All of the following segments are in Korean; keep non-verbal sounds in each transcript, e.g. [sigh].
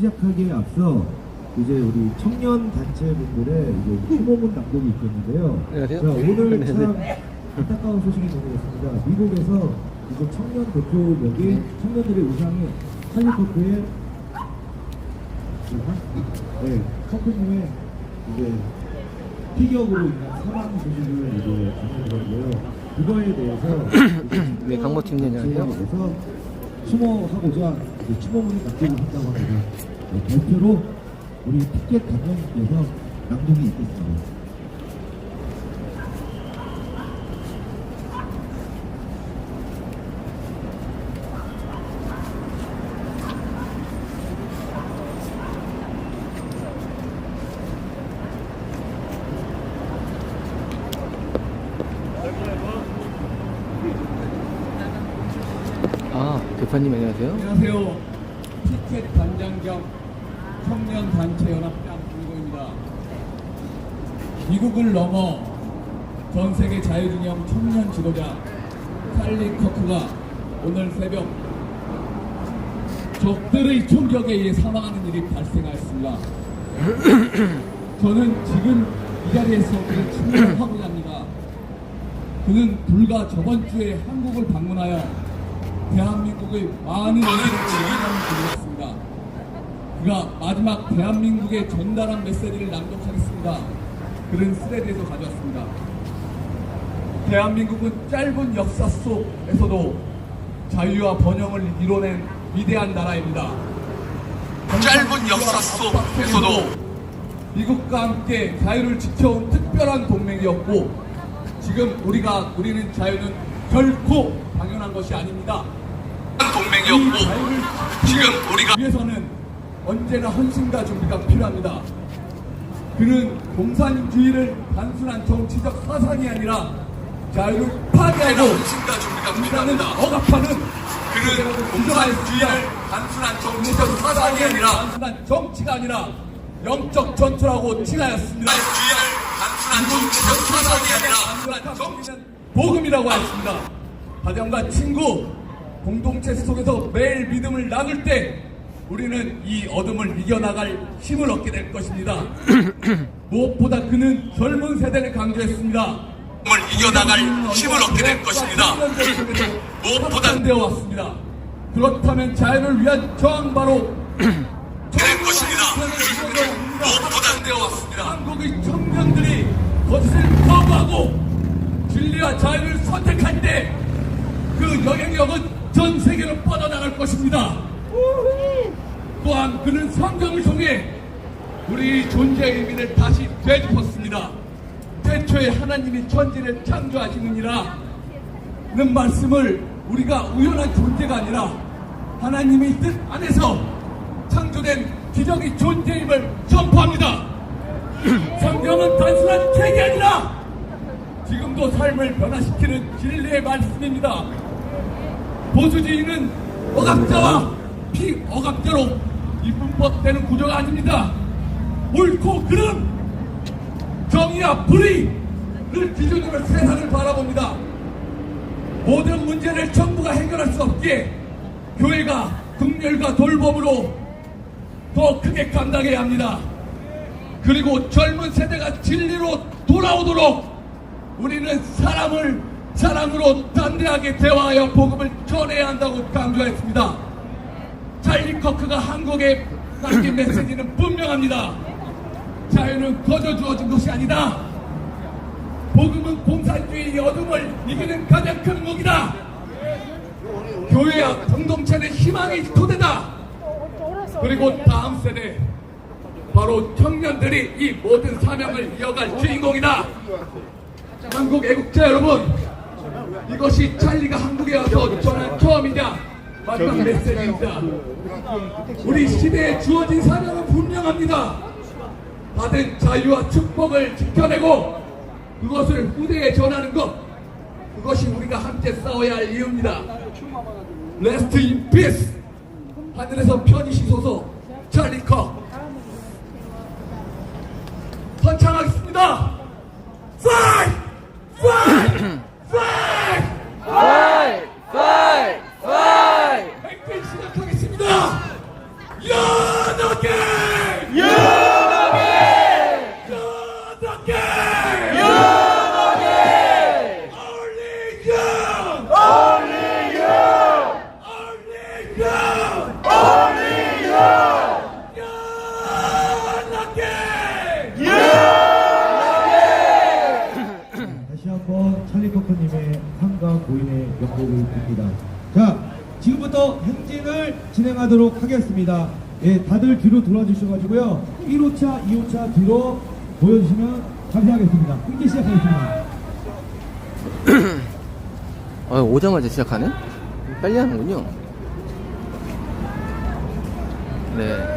시작하기에 앞서 이제 우리 청년 단체분들의 이제 휴모문 낭독이 있겠는데요. 안녕하세요. 자, 오늘 네, 참 안타까운 소식이 전해졌습니다. 미국에서 이제 청년 대표력인 청년들의 우상이 찰리커프의 네, 커프님의 이제 피격으로 인한 사망 소식을 이제 전해드렸고요. 그거에 대해서 [coughs] 네, 강모 팀장 안녕하세요. 추모하고자 이제 추모문이 낭독을 한다고 합니다. 네, 대표로 우리 티켓 단장님께서 낭독이 있겠습니다. 아, 대표님 안녕하세요. 안녕하세요. 티켓 단장 겸 청년 단체 연합장 김고입니다. 미국을 넘어 전 세계 자유진영 청년 지도자 칼리 커크가 오늘 새벽 적들의 총격에 의해 사망하는 일이 발생하였습니다. [coughs] 저는 지금 이 자리에서 그를 충격하고자 합니다. 그는 불과 저번 주에 한국을 방문하여 대한민국의 많은 영향을 드리겠습니다. 그가 마지막 대한민국에 전달한 메시지를 낭독하겠습니다. 그는 스레드에서 가져왔습니다. 대한민국은 짧은 역사 속에서도 자유와 번영을 이뤄낸 위대한 나라입니다. 짧은 역사 속에서도 미국과 함께 자유를 지켜온 특별한 동맹이었고 지금 우리가 누리는 자유는 결코 당연한 것이 아닙니다. 동맹이었고 지금 우리가 위해서는 언제나 헌신과 준비가 필요합니다. 그는 공산주의를 단순한 정치적 사상이 아니라 자유를 파괴하고 헌신과 준비가 필요합니다. 억압하는 그는 공산주의를 단순한 정치적 사상이 아니라 단순한 정치가 아니라 영적 전투라고 칭하였습니다. 단순한 정치적 사상이 아니라 정치는 복음이라고 했습니다. 가정과 친구, 공동체 속에서 매일 믿음을 나눌 때 우리는 이 어둠을 이겨나갈 힘을 얻게 될 것입니다. [clears throat] 무엇보다 그는 젊은 세대를 강조했습니다. 을 이겨나갈 힘을 얻게 될 것입니다. [clears throat] 무엇보다 되어 왔습니다. 그렇다면 자유를 위한 저항 바로 [clears throat] 될 것입니다. 무엇보다 되어 왔습니다. 한국의 청년들이 거짓을 거부하고 진리와 자유를 선택할 때 그 영향력은 전 세계로 뻗어나갈 것입니다. 또한 그는 성경을 통해 우리 존재의 의미를 다시 되짚었습니다. 태초에 하나님이 천지를 창조하시느니라 는 말씀을 우리가 우연한 존재가 아니라 하나님의 뜻 안에서 창조된 기적의 존재임을 선포합니다. [clears throat] 성경은 단순한 책이 아니라 지금도 삶을 변화시키는 진리의 말씀입니다. 보수주의는 억압자와 피억압자로 이분법되는 구조가 아닙니다. 옳고 그름, 정의와 불의를 기준으로 세상을 바라봅니다. 모든 문제를 정부가 해결할 수 없기에 교회가 극렬과 돌봄으로 더 크게 감당해야 합니다. 그리고 젊은 세대가 진리로 돌아오도록 우리는 사람을 사랑으로 담대하게 대화하여 복음을 전해야 한다고 강조했습니다. 찰리 커크가 한국에 남긴 메시지는 분명합니다. 자유는 거저 주어진 것이 아니다. 복음은 공산주의 어둠을 이기는 가장 큰 무기다. 교회와 공동체는 희망의 토대다. 그리고 다음 세대 바로 청년들이 이 모든 사명을 이어갈 주인공이다. 한국 애국자 여러분, 이것이 찰리가 한국에 와서 전한 처음이자 마지막 메시지입니다. 우리 시대에 주어진 사명은 분명합니다. 받은 자유와 축복을 지켜내고 그것을 후대에 전하는 것, 그것이 우리가 함께 싸워야 할 이유입니다. Rest in peace. 하늘에서 편히 쉬소서 찰리 컵 선창하겠습니다. Fight! Fight! Fight! 파이! 파이! 파이! fight, fight! 1호차, 2호차 뒤로 보여주시면 감사하겠습니다. 행진 시작하겠습니다. 어, [clears throat] 오자마자 시작하네? 빨리 하는군요. 네,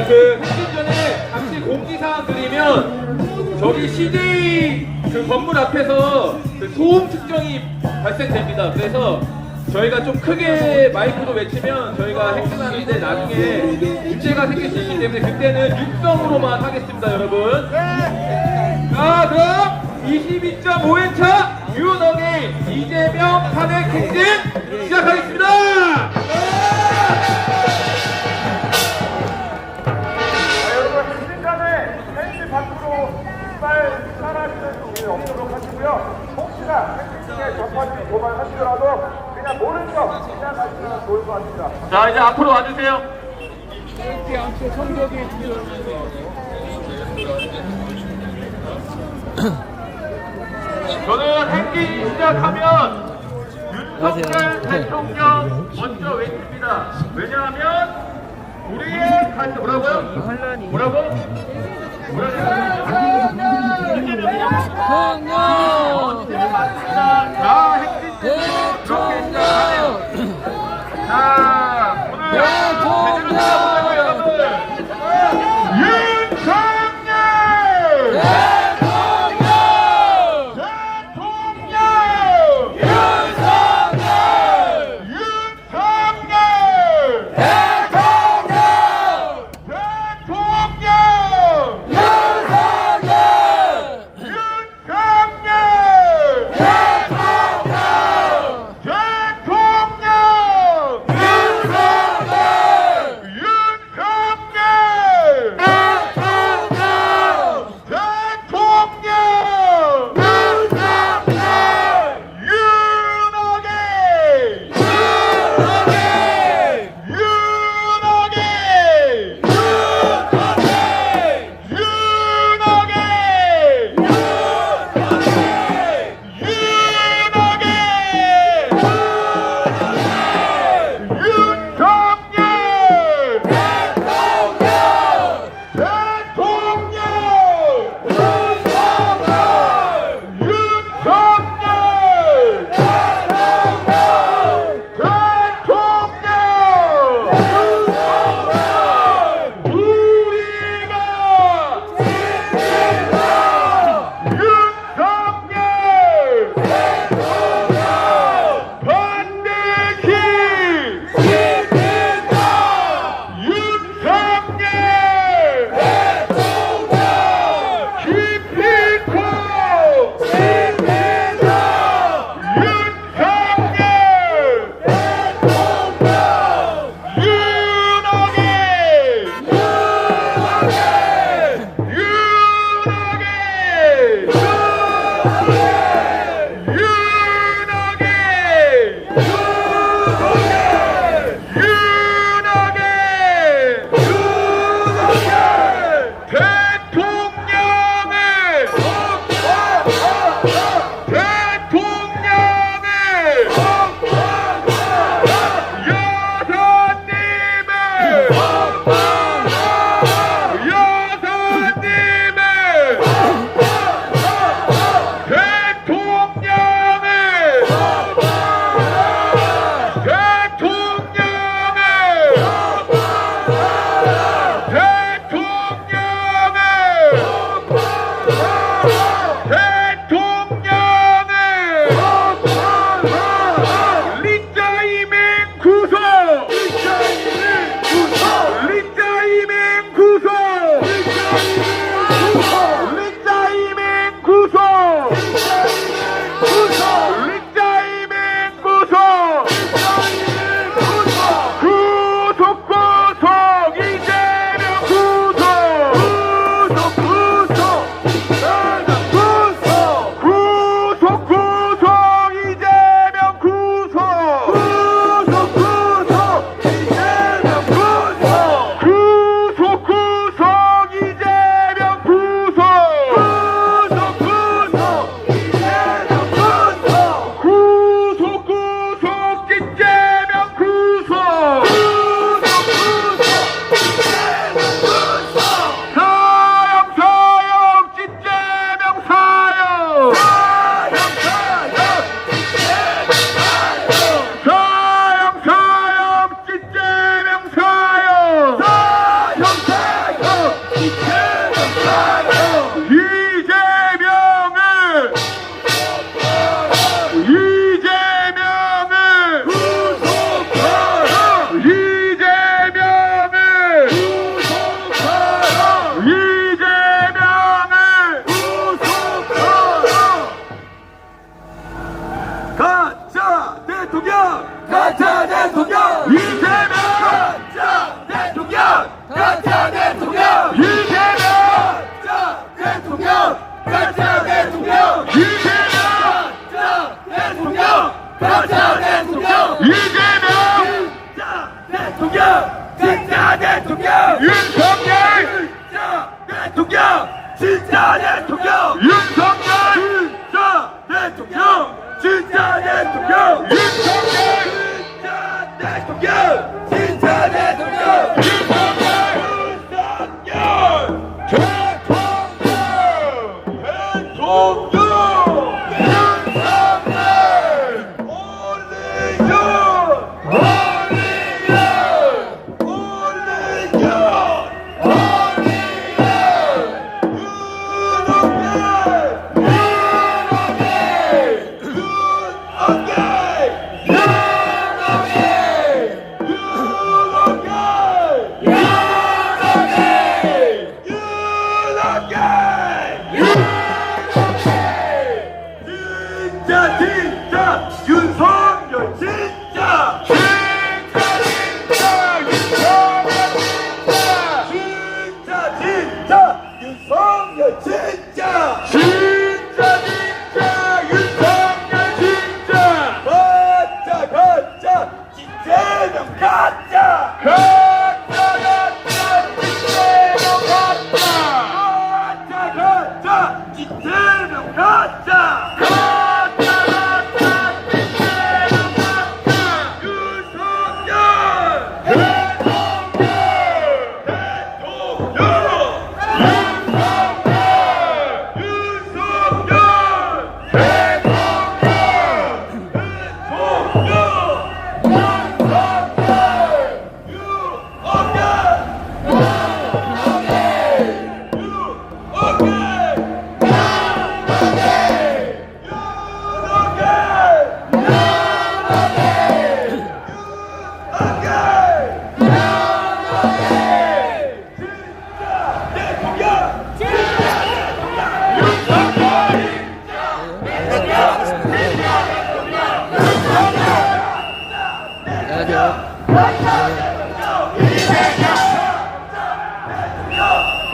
어, 그 하기 전에 잠시 공지사항 드리면 저기 CJ 그 건물 앞에서 그 소음 측정이 발생됩니다. 그래서 저희가 좀 크게 마이크로 외치면 저희가 행진하는데 나중에 문제가 생길 수 있기 때문에 그때는 육성으로만 하겠습니다, 여러분. 자, 그럼 22.5회차 유너게임 이재명 탄핵 행진 시작하겠습니다. 없도록 하시고요. 혹시나 행진 중에 접하지 도발하시더라도 그냥 모른 척 지나가시면 좋을 것 같습니다. 자, 이제 앞으로 와주세요. [clears throat] 저는 행진 시작하면 윤석열. 네. 대통령 먼저 외칩니다. 왜냐하면 우리의 간 뭐라고요? 뭐라고? 대통령! 자 핵심 대통령! 대통령!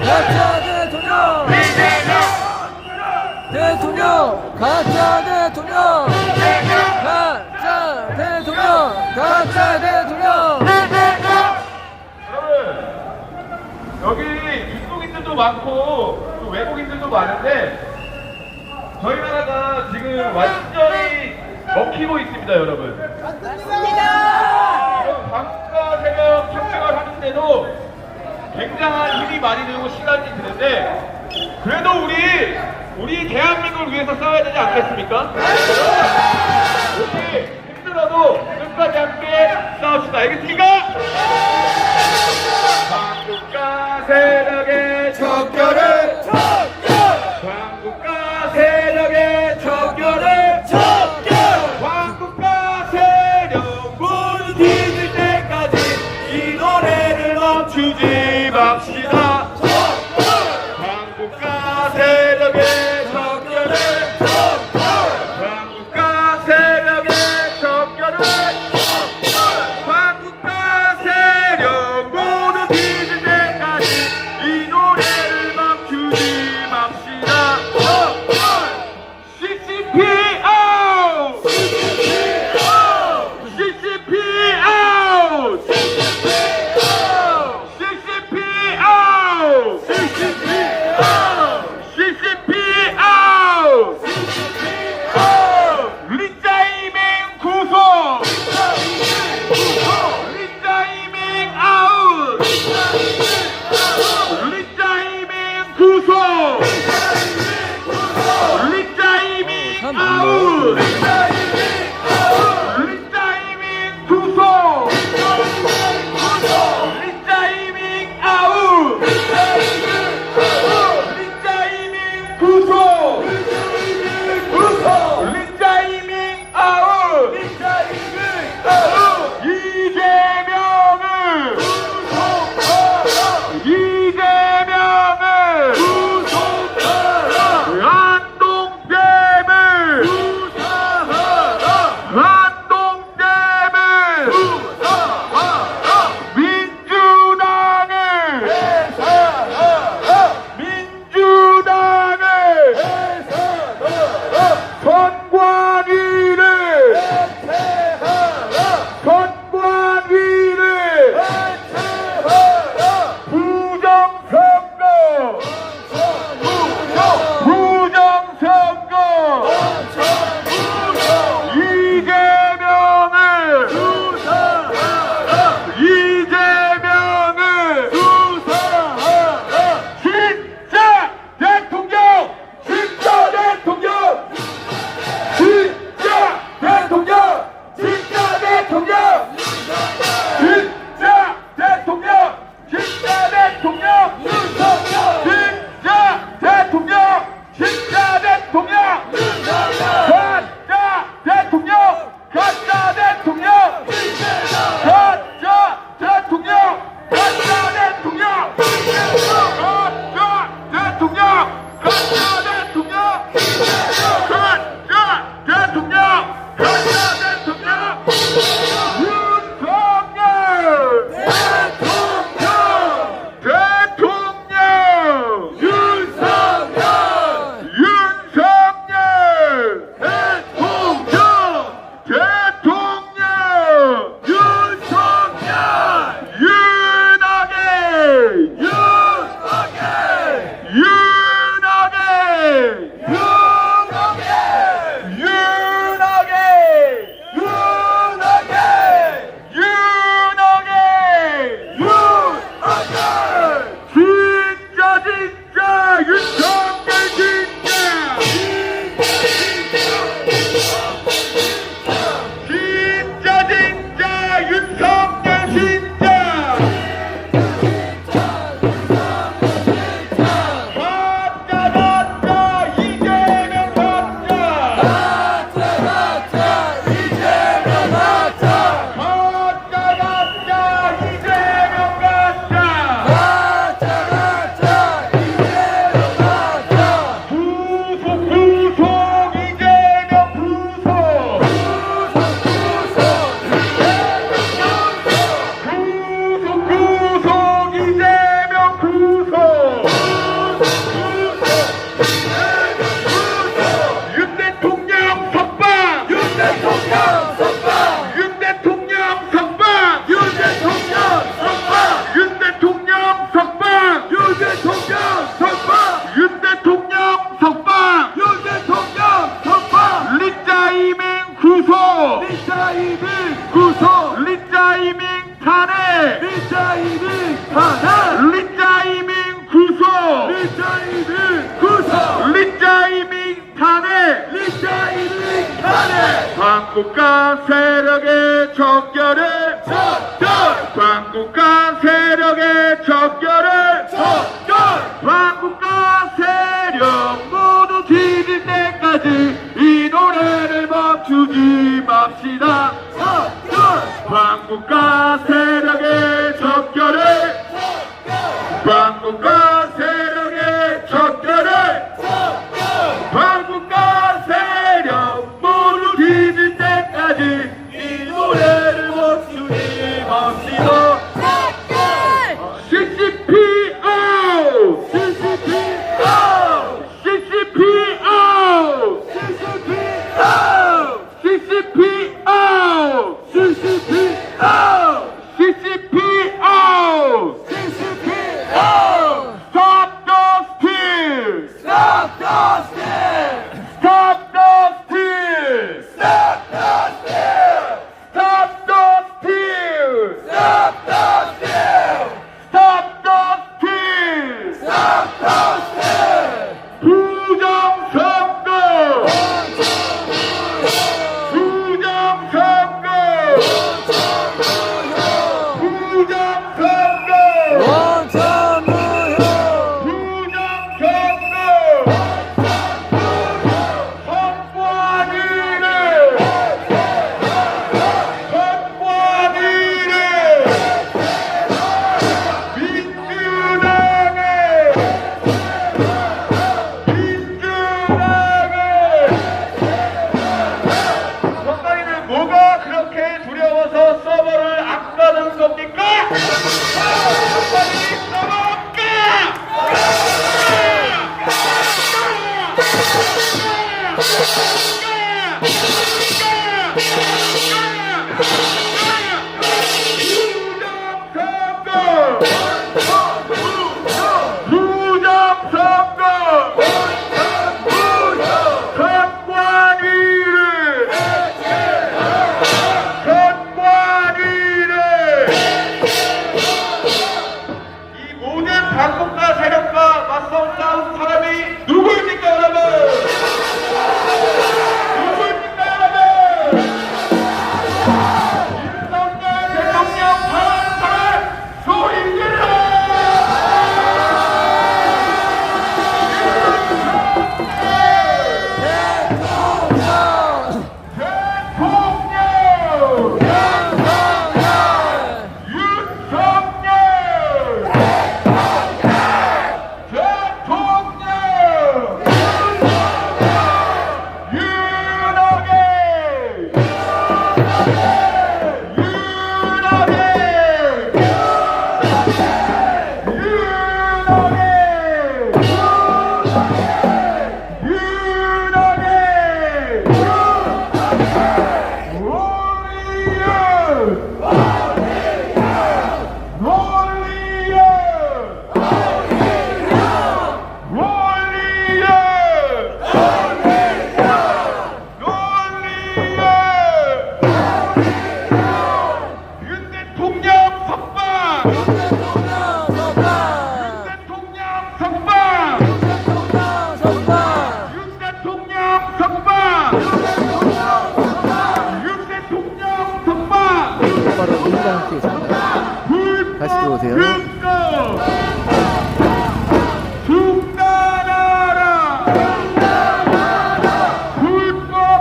가짜 대통령! 대통령! 가짜 대통령! 가짜 대통령! 가짜 대통령! 여러분 여기 입국인들도 많고 또 외국인들도 많은데 저희 나라가 지금 완전히 먹히고 있습니다 여러분 이런 방과 새벽 혁명을 하는데도 굉장한 힘이 많이 들고 시간이 드는데 그래도 우리 우리 대한민국을 위해서 싸워야 되지 않겠습니까? 우리 힘들어도 끝까지 함께 싸웁시다 알겠습니까? 한국가 세력의 척결을 반국가 세력의 적결을 적결! 반국가 세력의 적결을 적결! 반국가 세력 모두 뒤질 때까지 이 노래를 멈추지 맙시다. 적결! 반국가 세력 This [laughs] is Come